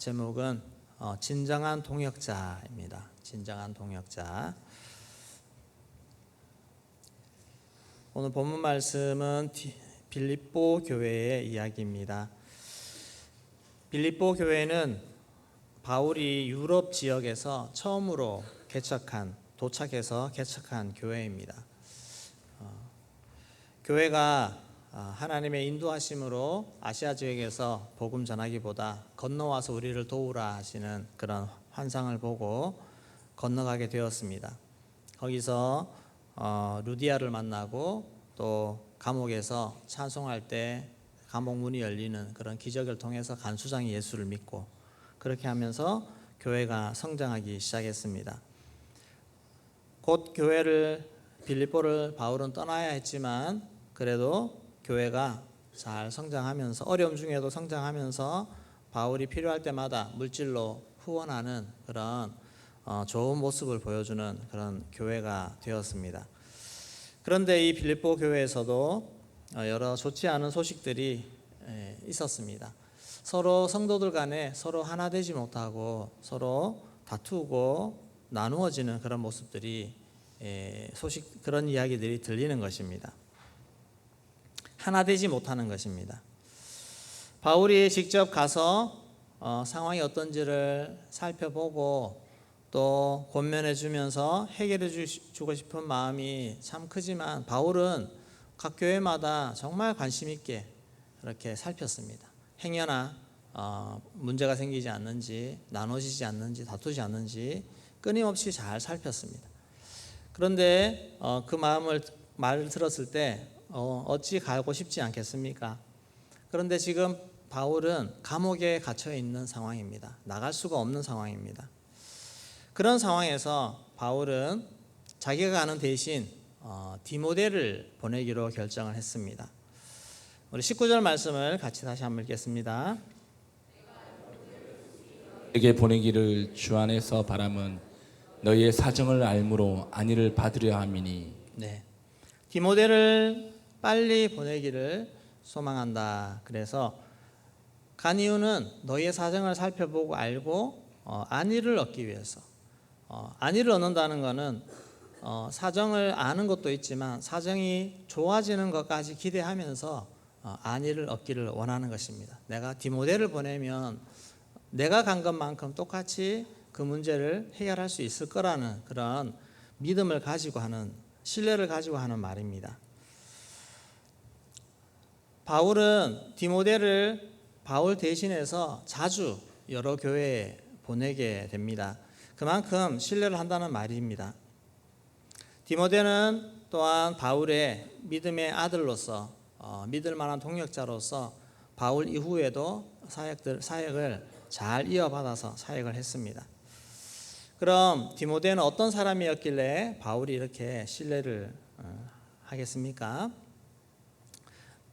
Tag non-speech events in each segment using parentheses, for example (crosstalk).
제목은 어, 진정한 동역자입니다. 진정한 동역자. 오늘 본문 말씀은 디- 빌립보 교회의 이야기입니다. 빌립보 교회는 바울이 유럽 지역에서 처음으로 개척한 도착해서 개척한 교회입니다. 어, 교회가 아, 하나님의 인도하심으로 아시아 지역에서 복음 전하기보다 건너와서 우리를 도우라 하시는 그런 환상을 보고 건너가게 되었습니다. 거기서 어, 루디아를 만나고 또 감옥에서 찬송할 때 감옥 문이 열리는 그런 기적을 통해서 간수장이 예수를 믿고 그렇게 하면서 교회가 성장하기 시작했습니다. 곧 교회를 빌립보를 바울은 떠나야 했지만 그래도 교회가 잘 성장하면서 어려움 중에도 성장하면서 바울이 필요할 때마다 물질로 후원하는 그런 어, 좋은 모습을 보여주는 그런 교회가 되었습니다. 그런데 이 빌립보 교회에서도 어, 여러 좋지 않은 소식들이 에, 있었습니다. 서로 성도들 간에 서로 하나 되지 못하고 서로 다투고 나누어지는 그런 모습들이 에, 소식 그런 이야기들이 들리는 것입니다. 하나 되지 못하는 것입니다. 바울이 직접 가서 어, 상황이 어떤지를 살펴보고 또 권면해 주면서 해결해 주- 주고 싶은 마음이 참 크지만 바울은 각 교회마다 정말 관심 있게 이렇게 살폈습니다. 행여나 어, 문제가 생기지 않는지 나눠지지 않는지 다투지 않는지 끊임없이 잘 살폈습니다. 그런데 어, 그 마음을 말 들었을 때 어, 어찌 가고 싶지 않겠습니까? 그런데 지금 바울은 감옥에 갇혀 있는 상황입니다. 나갈 수가 없는 상황입니다. 그런 상황에서 바울은 자기가 가는 대신 어, 디모데를 보내기로 결정을 했습니다. 우리 19절 말씀을 같이 다시 한번 읽겠습니다. 에게 보내기를 주 안에서 바람은 너희의 사정을 알므로 안위를 받으려 함이니 네. 디모데를 빨리 보내기를 소망한다. 그래서 간 이유는 너희의 사정을 살펴보고 알고 어, 안위를 얻기 위해서. 어, 안위를 얻는다는 것은 어, 사정을 아는 것도 있지만 사정이 좋아지는 것까지 기대하면서 어, 안위를 얻기를 원하는 것입니다. 내가 디모데를 보내면 내가 간 것만큼 똑같이 그 문제를 해결할 수 있을 거라는 그런 믿음을 가지고 하는 신뢰를 가지고 하는 말입니다. 바울은 디모데를 바울 대신해서 자주 여러 교회에 보내게 됩니다. 그만큼 신뢰를 한다는 말입니다. 디모데는 또한 바울의 믿음의 아들로서 어, 믿을 만한 동역자로서 바울 이후에도 사역들 사역을 잘 이어받아서 사역을 했습니다. 그럼 디모데는 어떤 사람이었길래 바울이 이렇게 신뢰를 어, 하겠습니까?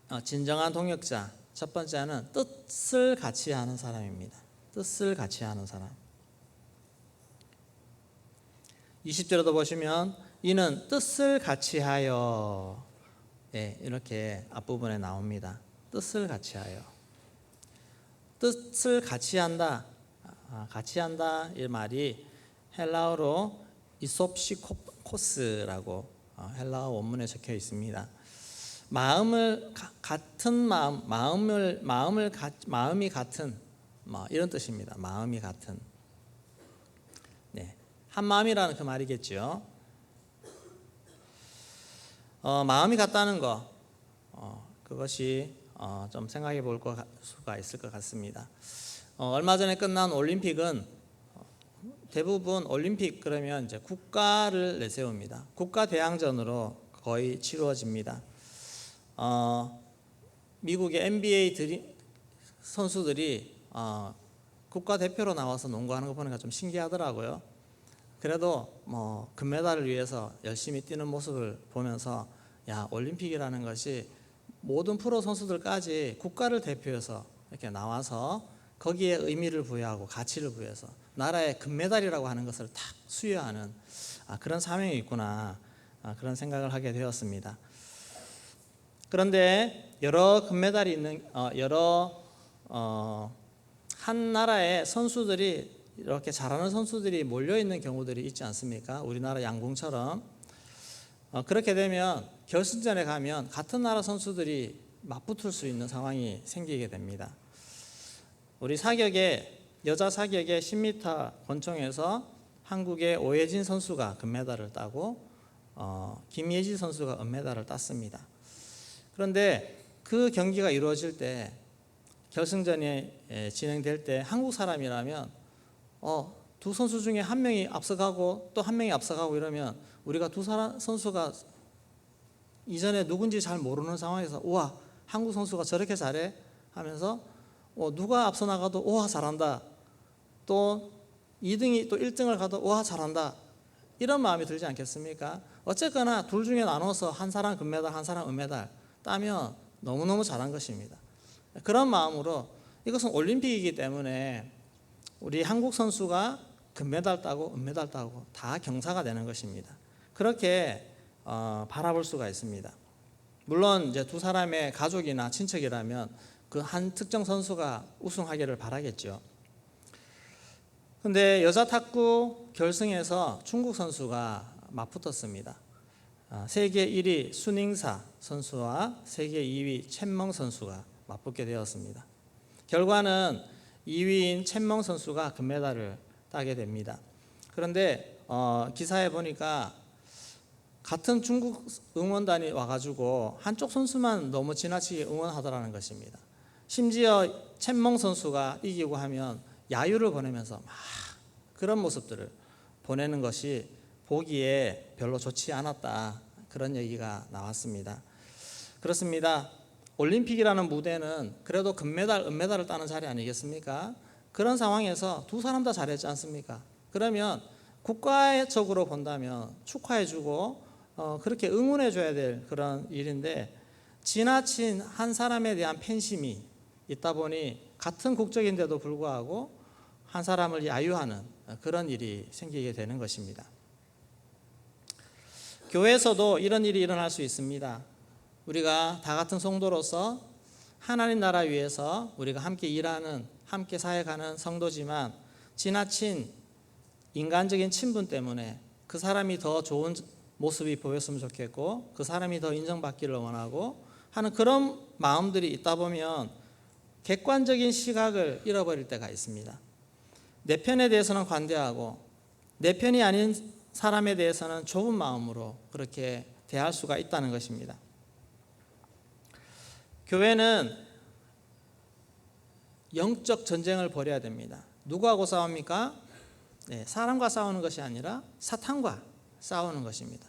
어, 진정한 동역자 첫 번째는 뜻을 같이 하는 사람입니다. 뜻을 같이 하는 사람. 20절에도 보시면 이는 뜻을 같이 하여 예, 이렇게 앞부분에 나옵니다. 뜻을 같이 하여. 뜻을 같이 한다. 아, 같이 한다 이 말이 헬라어로 이솝시 코스라고 어, 헬라어 원문에 적혀 있습니다. 마음을 가- 같은 마음, 마음을 마음을 가, 마음이 같은 뭐 이런 뜻입니다. 마음이 같은. 네, 한 마음이라는 그 말이겠죠. 어, 마음이 같다는 거, 어, 그것이 어, 좀 생각해 볼 거- 수가 있을 것 같습니다. 어, 얼마 전에 끝난 올림픽은 어, 대부분 올림픽 그러면 이제 국가를 내세웁니다. 국가 대항전으로 거의 치루어집니다. 어, 미국의 NBA 들이, 선수들이 어, 국가 대표로 나와서 농구하는 거 보니까 좀 신기하더라고요. 그래도 뭐 금메달을 위해서 열심히 뛰는 모습을 보면서 야 올림픽이라는 것이 모든 프로 선수들까지 국가를 대표해서 이렇게 나와서 거기에 의미를 부여하고 가치를 부여해서 나라의 금메달이라고 하는 것을 탁 수여하는 아, 그런 사명이 있구나 아, 그런 생각을 하게 되었습니다. 그런데 여러 금메달이 있는 어, 여러 어, 한 나라에 선수들이 이렇게 잘하는 선수들이 몰려 있는 경우들이 있지 않습니까? 우리나라 양궁처럼 어, 그렇게 되면 결승전에 가면 같은 나라 선수들이 맞붙을 수 있는 상황이 생기게 됩니다. 우리 사격에 여자 사격의 10m 권총에서 한국의 오예진 선수가 금메달을 따고 어, 김예지 선수가 은메달을 땄습니다. 그런데 그 경기가 이루어질 때 결승전이 에, 진행될 때 한국 사람이라면 어, 두 선수 중에 한 명이 앞서가고 또 한 명이 앞서가고 이러면 우리가 두 사람 선수가 이전에 누군지 잘 모르는 상황에서 우와 한국 선수가 저렇게 잘해? 하면서 어, 누가 앞서 나가도 우와 잘한다. 또 2등이 또 1등을 가도 우와 잘한다. 이런 마음이 들지 않겠습니까? 어쨌거나 둘 중에 나눠서 한 사람 금메달 한 사람 은메달 따면 너무너무 잘한 것입니다. 그런 마음으로 이것은 올림픽이기 때문에 우리 한국 선수가 금메달 따고 은메달 따고 다 경사가 되는 것입니다. 그렇게 어, 바라볼 수가 있습니다. 물론 이제 두 사람의 가족이나 친척이라면 그 한 특정 선수가 우승하기를 바라겠죠. 근데 여자 탁구 결승에서 중국 선수가 맞붙었습니다. 아, 세계 1위 순잉사 선수와 세계 2위 첸멍 선수가 맞붙게 되었습니다. 결과는 2위인 첸멍 선수가 금메달을 따게 됩니다. 그런데 어, 기사에 보니까 같은 중국 응원단이 와가지고 한쪽 선수만 너무 지나치게 응원하더라는 것입니다. 심지어 첸멍 선수가 이기고 하면 야유를 보내면서 막 그런 모습들을 보내는 것이 보기에 별로 좋지 않았다 그런 얘기가 나왔습니다. 그렇습니다. 올림픽이라는 무대는 그래도 금메달, 은메달을 따는 자리 아니겠습니까? 그런 상황에서 두 사람 다 잘했지 않습니까? 그러면 국가적으로 본다면 축하해주고 어, 그렇게 응원해줘야 될 그런 일인데 지나친 한 사람에 대한 팬심이 있다 보니 같은 국적인데도 불구하고 한 사람을 야유하는 그런 일이 생기게 되는 것입니다. 교회에서도 이런 일이 일어날 수 있습니다. 우리가 다 같은 성도로서 하나님 나라 위해서 우리가 함께 일하는 함께 사역하는 성도지만 지나친 인간적인 친분 때문에 그 사람이 더 좋은 모습이 보였으면 좋겠고 그 사람이 더 인정받기를 원하고 하는 그런 마음들이 있다 보면 객관적인 시각을 잃어버릴 때가 있습니다. 내 편에 대해서는 관대하고 내 편이 아닌 사람에 대해서는 좁은 마음으로 그렇게 대할 수가 있다는 것입니다. 교회는 영적 전쟁을 벌여야 됩니다. 누구하고 싸웁니까? 네, 사람과 싸우는 것이 아니라 사탄과 싸우는 것입니다.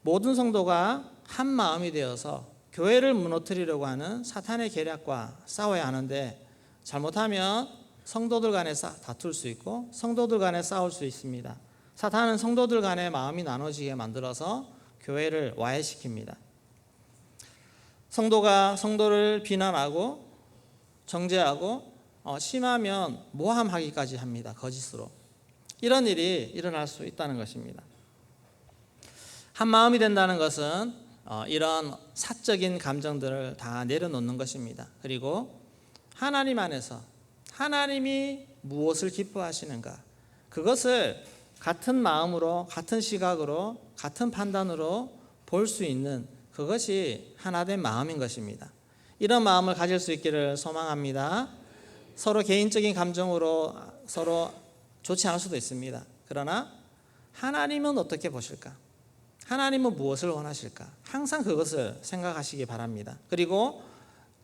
모든 성도가 한 마음이 되어서 교회를 무너뜨리려고 하는 사탄의 계략과 싸워야 하는데 잘못하면 성도들 간에 다툴 수 있고 성도들 간에 싸울 수 있습니다. 사탄은 성도들 간의 마음이 나눠지게 만들어서 교회를 와해시킵니다. 성도가 성도를 비난하고 정죄하고 어, 심하면 모함하기까지 합니다. 거짓으로. 이런 일이 일어날 수 있다는 것입니다. 한 마음이 된다는 것은 어, 이런 사적인 감정들을 다 내려놓는 것입니다. 그리고 하나님 안에서 하나님이 무엇을 기뻐하시는가 그것을 같은 마음으로 같은 시각으로 같은 판단으로 볼 수 있는 그것이 하나된 마음인 것입니다. 이런 마음을 가질 수 있기를 소망합니다. 서로 개인적인 감정으로 서로 좋지 않을 수도 있습니다. 그러나 하나님은 어떻게 보실까? 하나님은 무엇을 원하실까? 항상 그것을 생각하시기 바랍니다. 그리고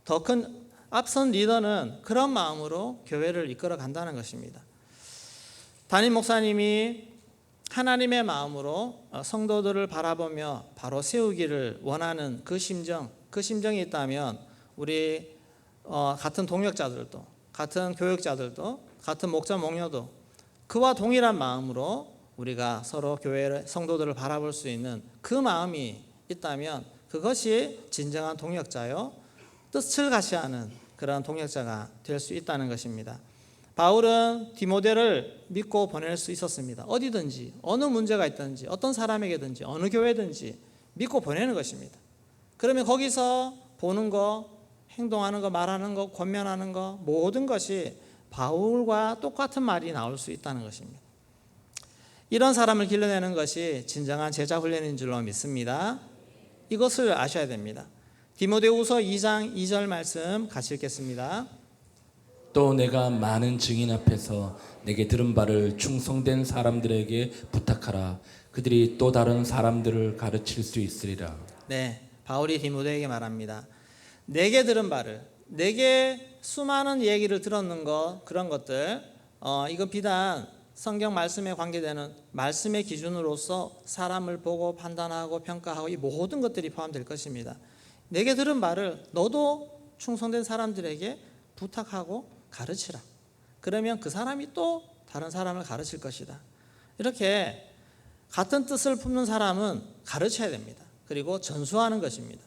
더 큰 앞선 리더는 그런 마음으로 교회를 이끌어 간다는 것입니다. 담임 목사님이 하나님의 마음으로 성도들을 바라보며 바로 세우기를 원하는 그 심정, 그 심정이 있다면 우리 어, 같은 동역자들도, 같은 교육자들도, 같은 목자 목녀도 그와 동일한 마음으로 우리가 서로 교회를 성도들을 바라볼 수 있는 그 마음이 있다면 그것이 진정한 동역자요 뜻을 가시하는 그런 동역자가 될 수 있다는 것입니다. 바울은 디모데를 믿고 보낼 수 있었습니다. 어디든지 어느 문제가 있든지 어떤 사람에게든지 어느 교회든지 믿고 보내는 것입니다. 그러면 거기서 보는 거, 행동하는 거, 말하는 거, 권면하는 거 모든 것이 바울과 똑같은 말이 나올 수 있다는 것입니다. 이런 사람을 길러내는 것이 진정한 제자 훈련인 줄로 믿습니다. 이것을 아셔야 됩니다. 디모데후서 2장 2절 말씀 같이 읽겠습니다. 또 내가 많은 증인 앞에서 내게 들은 바를 충성된 사람들에게 부탁하라. 그들이 또 다른 사람들을 가르칠 수 있으리라. 네, 바울이 디모데에게 말합니다. 내게 들은 바를, 내게 수많은 얘기를 들었는 것 그런 것들, 어, 이건 비단 성경 말씀에 관계되는 말씀의 기준으로서 사람을 보고 판단하고 평가하고 이 모든 것들이 포함될 것입니다. 내게 들은 바를 너도 충성된 사람들에게 부탁하고 가르치라. 그러면 그 사람이 또 다른 사람을 가르칠 것이다. 이렇게 같은 뜻을 품는 사람은 가르쳐야 됩니다. 그리고 전수하는 것입니다.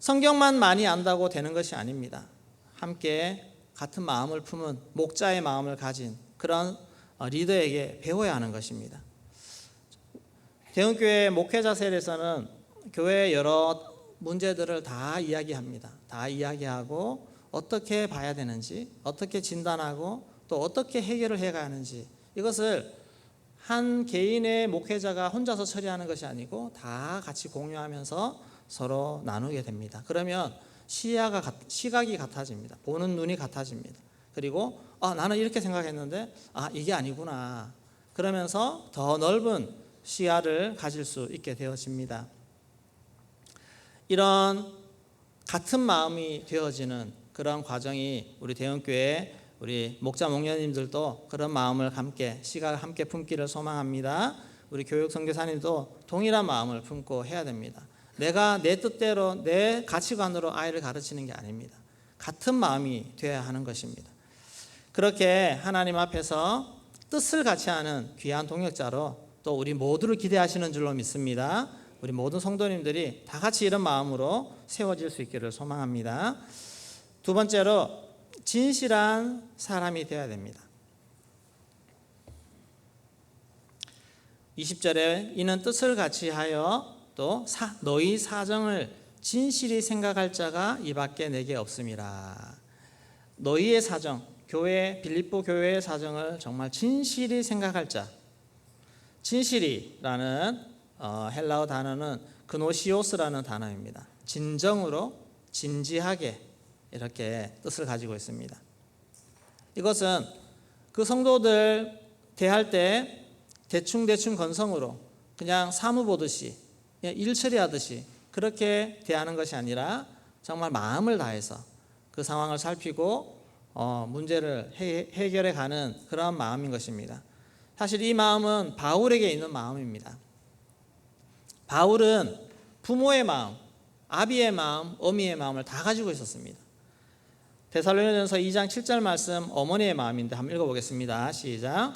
성경만 많이 안다고 되는 것이 아닙니다. 함께 같은 마음을 품은 목자의 마음을 가진 그런 어, 리더에게 배워야 하는 것입니다. 대형교회 목회자 셀에서는 교회의 여러 문제들을 다 이야기합니다. 다 이야기하고 어떻게 봐야 되는지, 어떻게 진단하고 또 어떻게 해결을 해가야 하는지 이것을 한 개인의 목회자가 혼자서 처리하는 것이 아니고 다 같이 공유하면서 서로 나누게 됩니다. 그러면 시야가 같- 시각이 같아집니다. 보는 눈이 같아집니다. 그리고 아, 나는 이렇게 생각했는데 아 이게 아니구나. 그러면서 더 넓은 시야를 가질 수 있게 되어집니다. 이런 같은 마음이 되어지는 그런 과정이 우리 대형교회 우리 목자 목녀님들도 그런 마음을 함께 시각을 함께 품기를 소망합니다. 우리 교육 선교사님도 동일한 마음을 품고 해야 됩니다. 내가 내 뜻대로 내 가치관으로 아이를 가르치는 게 아닙니다. 같은 마음이 되어야 하는 것입니다. 그렇게 하나님 앞에서 뜻을 같이 하는 귀한 동역자로 또 우리 모두를 기대하시는 줄로 믿습니다. 우리 모든 성도님들이 다 같이 이런 마음으로 세워질 수 있기를 소망합니다. 두 번째로 진실한 사람이 되어야 됩니다. 20절에 이는 뜻을 같이 하여 또 사, 너희 사정을 진실히 생각할 자가 이밖에 내게 없음이라. 너희의 사정, 교회 빌립보 교회의 사정을 정말 진실히 생각할 자. 진실이라는 어, 헬라어 단어는 그노시오스라는 단어입니다. 진정으로 진지하게 이렇게 뜻을 가지고 있습니다. 이것은 그 성도들 대할 때 대충 대충 건성으로 그냥 사무 보듯이 일 처리하듯이 그렇게 대하는 것이 아니라 정말 마음을 다해서 그 상황을 살피고 어, 문제를 해, 해결해 가는 그런 마음인 것입니다. 사실 이 마음은 바울에게 있는 마음입니다. 바울은 부모의 마음, 아비의 마음, 어미의 마음을 다 가지고 있었습니다. 데살로니가전서 2장 7절 말씀 어머니의 마음인데 한번 읽어보겠습니다. 시작.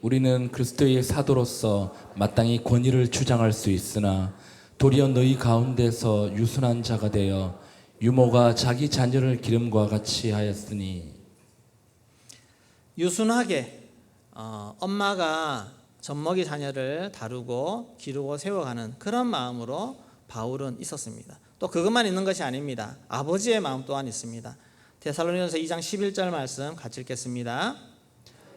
우리는 그리스도의 사도로서 마땅히 권위를 주장할 수 있으나 도리어 너희 가운데서 유순한 자가 되어 유모가 자기 자녀를 기름과 같이 하였으니 유순하게 어, 엄마가 젖먹이 자녀를 다루고 기르고 세워가는 그런 마음으로 바울은 있었습니다. 또 그것만 있는 것이 아닙니다. 아버지의 마음 또한 있습니다. 데살로니가서 2장 11절 말씀 같이 읽겠습니다.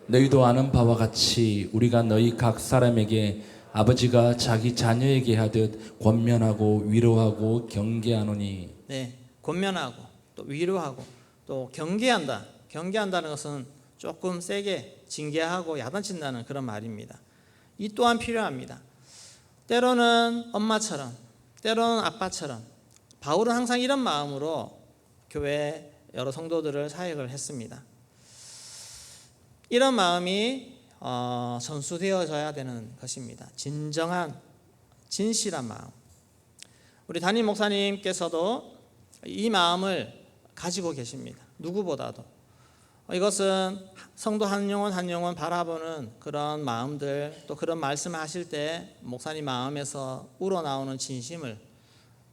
너희도 아는 바와 같이 우리가 너희 각 사람에게 아버지가 자기 자녀에게 하듯 권면하고 위로하고 경계하노니 네, 권면하고 또 위로하고 또 경계한다. 경계한다는 것은 조금 세게 징계하고 야단친다는 그런 말입니다. 이 또한 필요합니다. 때로는 엄마처럼, 때로는 아빠처럼 바울은 항상 이런 마음으로 교회 여러 성도들을 사역을 했습니다. 이런 마음이 어, 전수되어져야 되는 것입니다. 진정한 진실한 마음. 우리 담임 목사님께서도 이 마음을 가지고 계십니다. 누구보다도 이것은 성도 한 영혼 한 영혼 바라보는 그런 마음들 또 그런 말씀을 하실 때 목사님 마음에서 우러나오는 진심을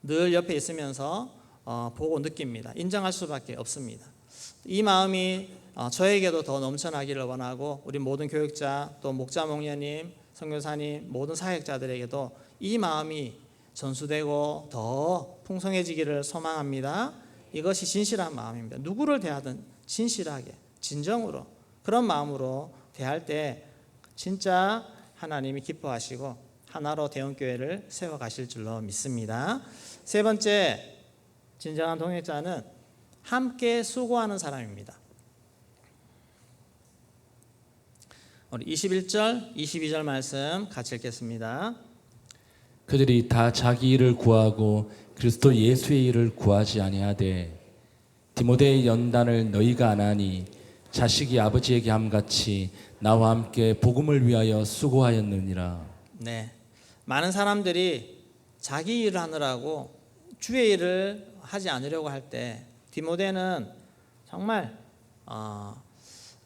늘 옆에 있으면서 어, 보고 느낍니다. 인정할 수밖에 없습니다. 이 마음이 어, 저에게도 더 넘쳐나기를 원하고 우리 모든 교육자 또 목자 목녀님 선교사님 모든 사역자들에게도 이 마음이 전수되고 더 풍성해지기를 소망합니다. 이것이 진실한 마음입니다. 누구를 대하든 진실하게 진정으로 그런 마음으로 대할 때 진짜 하나님이 기뻐하시고 하나로 대원교회를 세워가실 줄로 믿습니다. 세 번째 진정한 동역자는 함께 수고하는 사람입니다. 우리 21절, 22절 말씀 같이 읽겠습니다. 그들이 다 자기 일을 구하고 그리스도 예수의 일을 구하지 아니하되 디모데의 연단을 너희가 안 하니 자식이 아버지에게 함같이 나와 함께 복음을 위하여 수고하였느니라. 네. 많은 사람들이 자기 일을 하느라고 주의 일을 하지 않으려고 할 때 디모데는 정말 어,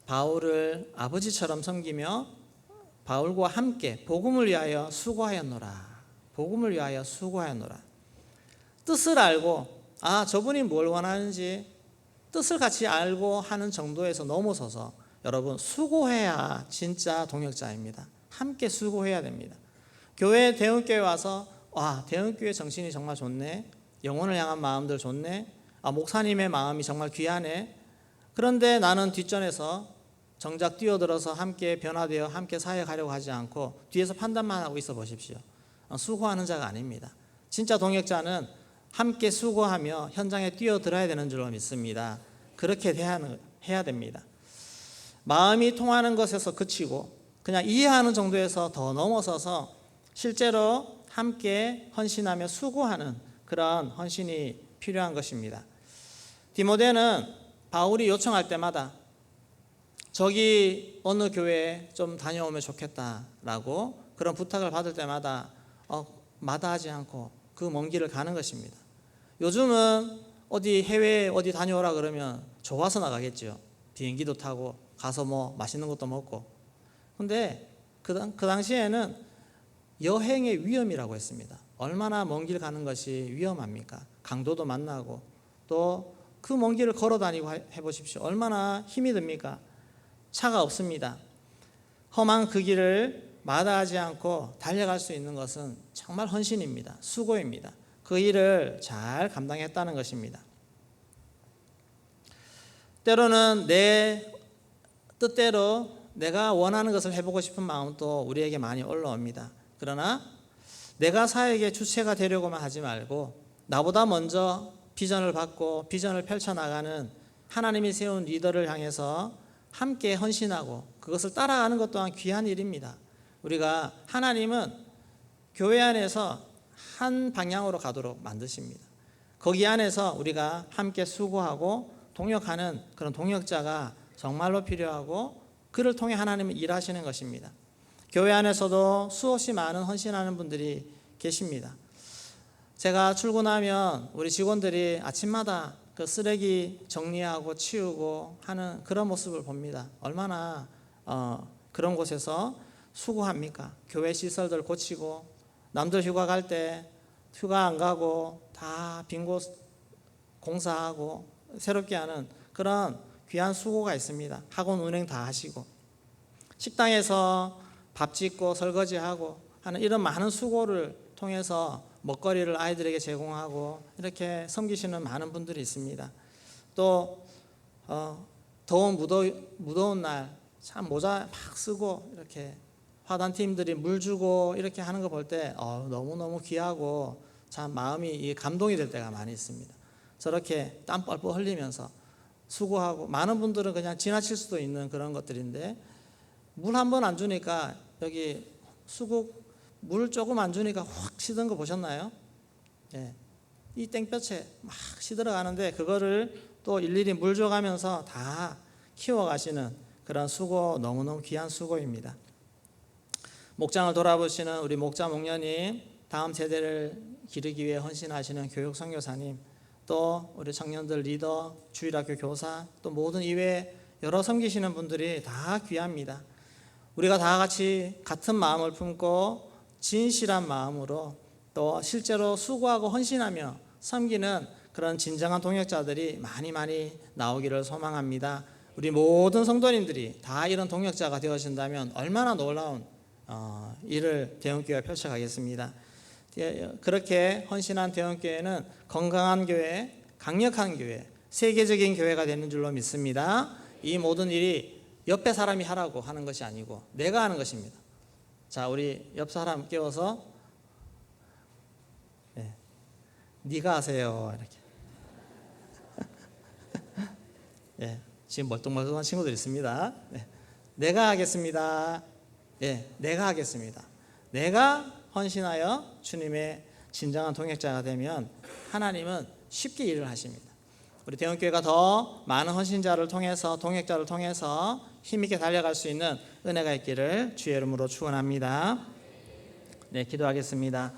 바울을 아버지처럼 섬기며 바울과 함께 복음을 위하여 수고하였노라. 복음을 위하여 수고하였노라. 뜻을 알고 아 저분이 뭘 원하는지 뜻을 같이 알고 하는 정도에서 넘어서서 여러분 수고해야 진짜 동역자입니다. 함께 수고해야 됩니다. 교회 대형교회 와서 와 대형교회 정신이 정말 좋네. 영혼을 향한 마음들 좋네. 아 목사님의 마음이 정말 귀하네. 그런데 나는 뒷전에서 정작 뛰어들어서 함께 변화되어 함께 사역하려고 하지 않고 뒤에서 판단만 하고 있어 보십시오. 어, 수고하는 자가 아닙니다. 진짜 동역자는 함께 수고하며 현장에 뛰어들어야 되는 줄로 믿습니다. 그렇게 해야 됩니다. 마음이 통하는 것에서 그치고 그냥 이해하는 정도에서 더 넘어서서 실제로 함께 헌신하며 수고하는 그런 헌신이 필요한 것입니다. 디모데는 바울이 요청할 때마다 저기 어느 교회에 좀 다녀오면 좋겠다라고 그런 부탁을 받을 때마다 어, 마다하지 않고 그 먼 길을 가는 것입니다. 요즘은 어디 해외 어디 다녀오라 그러면 좋아서 나가겠죠. 비행기도 타고 가서 뭐 맛있는 것도 먹고. 근데 그, 당, 그 당시에는 여행의 위험이라고 했습니다. 얼마나 먼 길 가는 것이 위험합니까? 강도도 만나고 또 그 먼 길을 걸어 다니고 해 보십시오. 얼마나 힘이 듭니까? 차가 없습니다. 험한 그 길을 마다하지 않고 달려갈 수 있는 것은 정말 헌신입니다. 수고입니다. 그 일을 잘 감당했다는 것입니다. 때로는 내 뜻대로 내가 원하는 것을 해보고 싶은 마음도 우리에게 많이 올라옵니다. 그러나 내가 사역의 주체가 되려고만 하지 말고 나보다 먼저 비전을 받고 비전을 펼쳐나가는 하나님이 세운 리더를 향해서 함께 헌신하고 그것을 따라가는 것 또한 귀한 일입니다. 우리가 하나님은 교회 안에서 한 방향으로 가도록 만드십니다. 거기 안에서 우리가 함께 수고하고 동역하는 그런 동역자가 정말로 필요하고 그를 통해 하나님은 일하시는 것입니다. 교회 안에서도 수없이 많은 헌신하는 분들이 계십니다. 제가 출근하면 우리 직원들이 아침마다 그 쓰레기 정리하고 치우고 하는 그런 모습을 봅니다. 얼마나 어, 그런 곳에서 수고합니까? 교회 시설들 고치고 남들 휴가 갈 때 휴가 안 가고 다 빈 곳 공사하고 새롭게 하는 그런 귀한 수고가 있습니다. 학원 운행 다 하시고 식당에서 밥 짓고 설거지하고 하는 이런 많은 수고를 통해서 먹거리를 아이들에게 제공하고 이렇게 섬기시는 많은 분들이 있습니다. 또 어, 더운 무더, 무더운 날 참 모자 막 쓰고 이렇게 화단 팀들이 물 주고 이렇게 하는 거 볼때 어, 너무 너무 귀하고 참 마음이 감동이 될 때가 많이 있습니다. 저렇게 땀 뻘뻘 흘리면서 수고하고 많은 분들은 그냥 지나칠 수도 있는 그런 것들인데 물 한 번 안 주니까 여기 수국 물 조금 안 주니까 확 시든 거 보셨나요? 예. 이 땡볕에 막 시들어가는데 그거를 또 일일이 물 줘가면서 다 키워가시는 그런 수고 너무너무 귀한 수고입니다. 목장을 돌아보시는 우리 목자 목녀님, 다음 세대를 기르기 위해 헌신하시는 교육 선교사님, 또 우리 청년들 리더, 주일학교 교사, 또 모든 이외 여러 섬기시는 분들이 다 귀합니다. 우리가 다 같이 같은 마음을 품고 진실한 마음으로 또 실제로 수고하고 헌신하며 섬기는 그런 진정한 동역자들이 많이 많이 나오기를 소망합니다. 우리 모든 성도님들이 다 이런 동역자가 되어진다면 얼마나 놀라운 어, 일을 대형교회가 펼쳐가겠습니다. 그렇게 헌신한 대형교회는 건강한 교회, 강력한 교회, 세계적인 교회가 되는 줄로 믿습니다. 이 모든 일이 옆에 사람이 하라고 하는 것이 아니고 내가 하는 것입니다. 자, 우리 옆 사람 끼워서 예, 네가 하세요 이렇게. (laughs) 예, 지금 멀뚱멀뚱한 친구들 있습니다. 예, 내가 하겠습니다. 예, 내가 하겠습니다. 내가 헌신하여 주님의 진정한 동역자가 되면 하나님은 쉽게 일을 하십니다. 우리 대원교회가 더 많은 헌신자를 통해서 동역자를 통해서 힘있게 달려갈 수 있는 은혜가 있기를 주의 이름으로 축원합니다. 네, 기도하겠습니다.